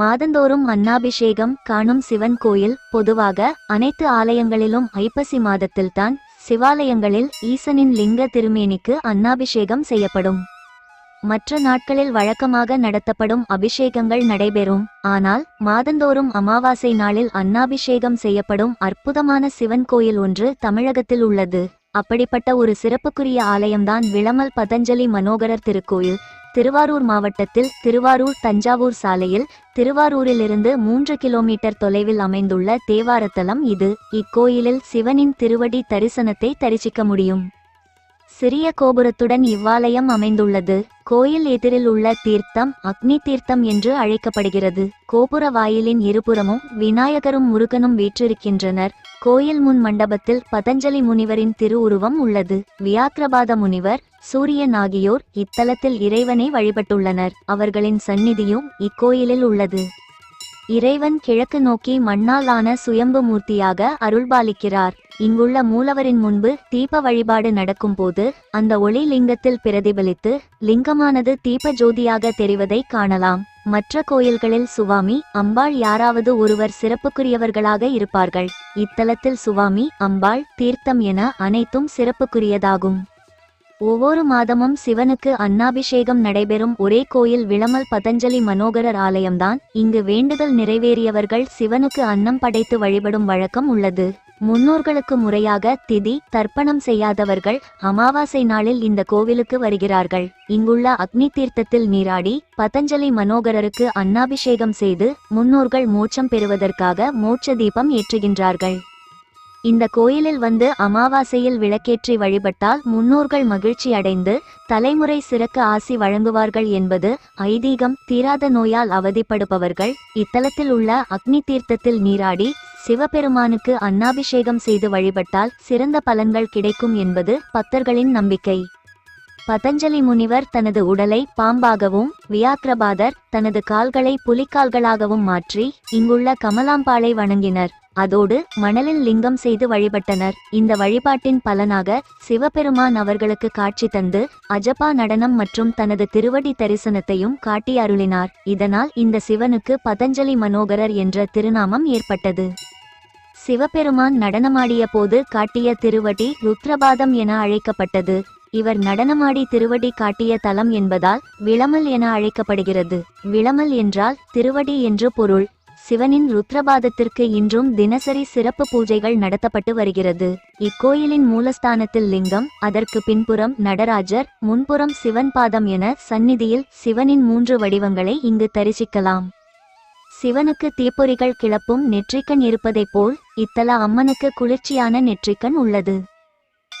மாதந்தோறும் அன்னாபிஷேகம் காணும் சிவன் கோயில் பொதுவாக அனைத்து ஆலயங்களிலும் ஐப்பசி மாதத்தில்தான் சிவாலயங்களில் ஈசனின் லிங்க திருமேனிக்கு அன்னாபிஷேகம் செய்யப்படும். மற்ற நாட்களில் வழக்கமாக நடத்தப்படும் அபிஷேகங்கள் நடைபெறும். ஆனால் மாதந்தோறும் அமாவாசை நாளில் அன்னாபிஷேகம் செய்யப்படும் அற்புதமான சிவன் கோயில் ஒன்று தமிழகத்தில் உள்ளது. அப்படிப்பட்ட ஒரு சிறப்புக்குரிய ஆலயம்தான் விளமல் பதஞ்சலி மனோகரர் திருக்கோயில். திருவாரூர் மாவட்டத்தில் திருவாரூர் தஞ்சாவூர் சாலையில் திருவாரூரிலிருந்து மூன்று கிலோமீட்டர் தொலைவில் அமைந்துள்ள தேவாரத்தலம் இது. இக்கோயிலில் சிவனின் திருவடி தரிசனத்தை தரிசிக்க முடியும். சிறிய கோபுரத்துடன் இவ்வாலயம் அமைந்துள்ளது. கோயில் எதிரில் உள்ள தீர்த்தம் அக்னி தீர்த்தம் என்று அழைக்கப்படுகிறது. கோபுர வாயிலின் இருபுறமும் விநாயகரும் முருகனும் வீற்றிருக்கின்றனர். கோயில் முன் மண்டபத்தில் பதஞ்சலி முனிவரின் திருவுருவம் உள்ளது. வியாக்கிரபாத முனிவர் சூரியன் ஆகியோர் இத்தலத்தில் இறைவனை வழிபட்டுள்ளனர். அவர்களின் சந்நிதியும் இக்கோயிலில் உள்ளது. இறைவன் கிழக்கு நோக்கி மண்ணாலான சுயம்பு மூர்த்தியாக அருள்பாலிக்கிறார். இங்குள்ள மூலவரின் முன்பு தீப வழிபாடு நடக்கும்போது அந்த ஒளி லிங்கத்தில் பிரதிபலித்து லிங்கமானது தீப ஜோதியாக தெரிவதை காணலாம். மற்ற கோயில்களில் சுவாமி அம்பாள் யாராவது ஒருவர் சிறப்புக்குரியவர்களாக இருப்பார்கள். இத்தலத்தில் சுவாமி அம்பாள் தீர்த்தம் என அனைத்தும் சிறப்புக்குரியதாகும். ஒவ்வொரு மாதமும் சிவனுக்கு அன்னாபிஷேகம் நடைபெறும் ஒரே கோயில் விளமல் பதஞ்சலி மனோகரர் ஆலயம்தான். இங்கு வேண்டுதல் நிறைவேறியவர்கள் சிவனுக்கு அன்னம் படைத்து வழிபடும் வழக்கம் உள்ளது. முன்னோர்களுக்கு முறையாக திதி தர்ப்பணம் செய்யாதவர்கள் அமாவாசை நாளில் இந்த கோவிலுக்கு வருகிறார்கள். இங்குள்ள அக்னி தீர்த்தத்தில் நீராடி பதஞ்சலி மனோகரருக்கு அன்னாபிஷேகம் செய்து முன்னோர்கள் மோட்சம் பெறுவதற்காக மோட்ச தீபம் ஏற்றுகின்றார்கள். இந்த கோயிலில் வந்து அமாவாசையில் விளக்கேற்றி வழிபட்டால் முன்னோர்கள் மகிழ்ச்சி அடைந்து தலைமுறை சிறக்க ஆசி வழங்குவார்கள் என்பது ஐதீகம் தீராத நோயால் அவதிப்படுபவர்கள் இத்தலத்தில் உள்ள அக்னி தீர்த்தத்தில் நீராடி சிவபெருமானுக்கு அன்னாபிஷேகம் செய்து வழிபட்டால் சிறந்த பலன்கள் கிடைக்கும் என்பது பக்தர்களின் நம்பிக்கை. பதஞ்சலி முனிவர் தனது உடலை பாம்பாகவும் வியாக்கிரபாதர் தனது கால்களை புலிக்கால்களாகவும் மாற்றி இங்குள்ள கமலாம்பாளை வணங்கினர். அதோடு மணலில் லிங்கம் செய்து வழிபட்டனர். இந்த வழிபாட்டின் பலனாக சிவபெருமான் அவர்களுக்கு காட்சி தந்து அஜபா நடனம் மற்றும் தனது திருவடி தரிசனத்தையும் காட்டி அருளினார். இதனால் இந்த சிவனுக்கு பதஞ்சலி மனோகரர் என்ற திருநாமம் ஏற்பட்டது. சிவபெருமான் நடனமாடிய போது காட்டிய திருவடி ருத்ரபாதம் என அழைக்கப்பட்டது. இவர் நடனமாடி திருவடி காட்டிய தலம் என்பதால் விளமல் என அழைக்கப்படுகிறது. விளமல் என்றால் திருவடி என்று பொருள். சிவனின் ருத்ரபாதத்திற்கு இன்றும் தினசரி சிறப்பு பூஜைகள் நடத்தப்பட்டு வருகிறது. இக்கோயிலின் மூலஸ்தானத்தில் லிங்கம் அதற்கு பின்புறம் நடராஜர் முன்புறம் சிவன் பாதம் என சந்நிதியில் சிவனின் மூன்று வடிவங்களை இங்கு தரிசிக்கலாம். சிவனுக்கு தீப்பொறிகள் கிளப்பும் நெற்றிக்கண் இருப்பதைப் போல் இத்தல அம்மனுக்கு குளிர்ச்சியான நெற்றிக்கண் உள்ளது.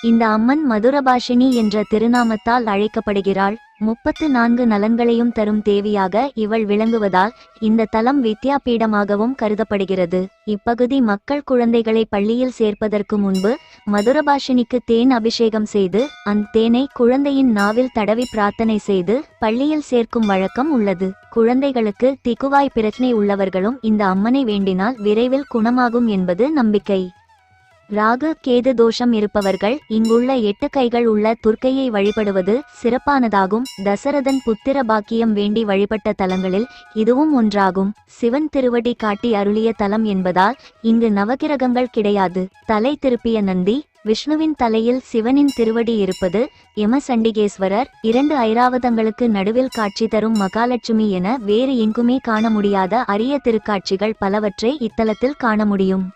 இந்த அம்மன் மதுரபாஷினி என்ற திருநாமத்தால் அழைக்கப்படுகிறாள். முப்பத்து நான்கு நலன்களையும் தரும் தேவியாக இவள் விளங்குவதால் இந்த தலம் வித்யாபீடமாகவும் கருதப்படுகிறது. இப்பகுதி மக்கள் குழந்தைகளை பள்ளியில் சேர்ப்பதற்கு முன்பு மதுரபாஷினிக்கு தேன் அபிஷேகம் செய்து அந்த தேனை குழந்தையின் நாவில் தடவி பிரார்த்தனை செய்து பள்ளியில் சேர்க்கும் வழக்கம் உள்ளது. குழந்தைகளுக்கு திக்குவாய் பிரச்சனை உள்ளவர்களும் இந்த அம்மனை வேண்டினால் விரைவில் குணமாகும் என்பது நம்பிக்கை. ராகு கேது தோஷம் இருப்பவர்கள் இங்குள்ள எட்டு கைகள் உள்ள துர்க்கையை வழிபடுவது சிறப்பானதாகும். தசரதன் புத்திர பாக்கியம் வேண்டி வழிபட்ட தலங்களில் இதுவும் ஒன்றாகும். சிவன் திருவடி காட்டி அருளிய தலம் என்பதால் இங்கு நவகிரகங்கள் கிடையாது. தலை திருப்பிய நந்தி விஷ்ணுவின் தலையில் சிவனின் திருவடி இருப்பது யமசண்டிகேஸ்வரர் இரண்டு ஐராவதங்களுக்கு நடுவில் காட்சி தரும் மகாலட்சுமி என வேறு எங்குமே காண முடியாத அரிய திருக்காட்சிகள் பலவற்றை இத்தலத்தில் காண முடியும்.